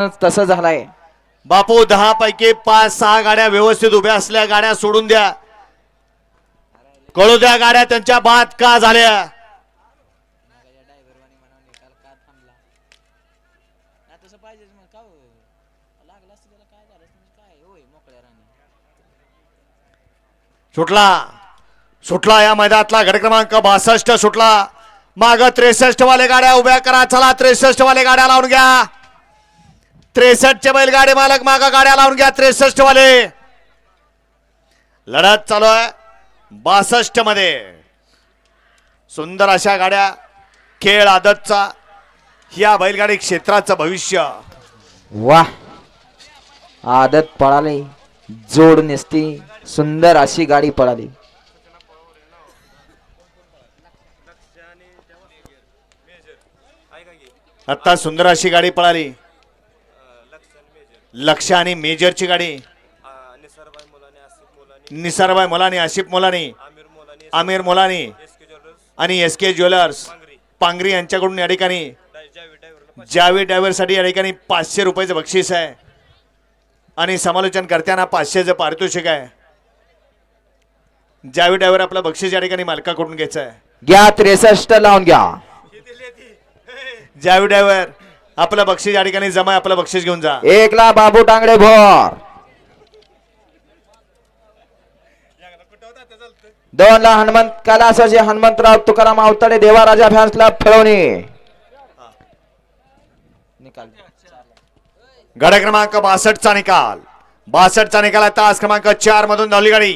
तसं झालंय. बापू दहा पैकी पाच सहा गाड्या व्यवस्थित उभ्या असल्या गाड्या सोडून द्या. कळू द्या गाड्या त्यांच्या बाद का झाल्या. सुटला. सुटला या मैदानातला गड क्रमांक बासष्ट सुटला. माग त्रेसष्ट वाले गाड्या उभ्या करा चला त्रेसष्ट वाले गाड्या लावून घ्या. त्रेसष्ट चे बैलगाडी मालक माग गाड्या लावून घ्या त्रेसष्ट वाले लढत चालू आहे बासष्टमध्ये सुंदर अशा गाड्या खेळ आदतचा या बैलगाडी क्षेत्राचं भविष्य. वा आदत पळाली जोड नेसती सुंदर अशी गाडी पळाली. आता सुंदर अशी गाडी पळाली. लक्ष आणि मेजरची गाडी. निसारबाई मुलाने आसिफ मुलाने. निसारबाई मोलानी आशिफ मोलानी आमिर मुलाने आणि एस के ज्वेलर्स. पांगरी. यांच्याकडून या ठिकाणी जावेद ड्रायव्हरसाठी या ठिकाणी पाचशे रुपयाचं बक्षीस आहे. आणि समालोचन करताना पाचशेचं पारितोषिक आहे. जावेद ड्रायव्हर आपलं बक्षीस या ठिकाणी मालकाकडून घ्यायचं आहे. घ्या त्रेसष्ट लावून घ्या. जावेद ड्रायव्हर आपलं बक्षीस या ठिकाणी जमा आपलं बक्षीस घेऊन जा. एकला बाबू टांगडे भोर. दोन ला हनुमंत कैलासाचे हनुमंतराव तुकाराम आवताडे देवाराजा फॅन्स क्लब फिरवणी. निकाल गड क्रमांक बासष्टचा निकाल. बासष्टचा निकाल आहे तास क्रमांक चार मधून धावली गाडी.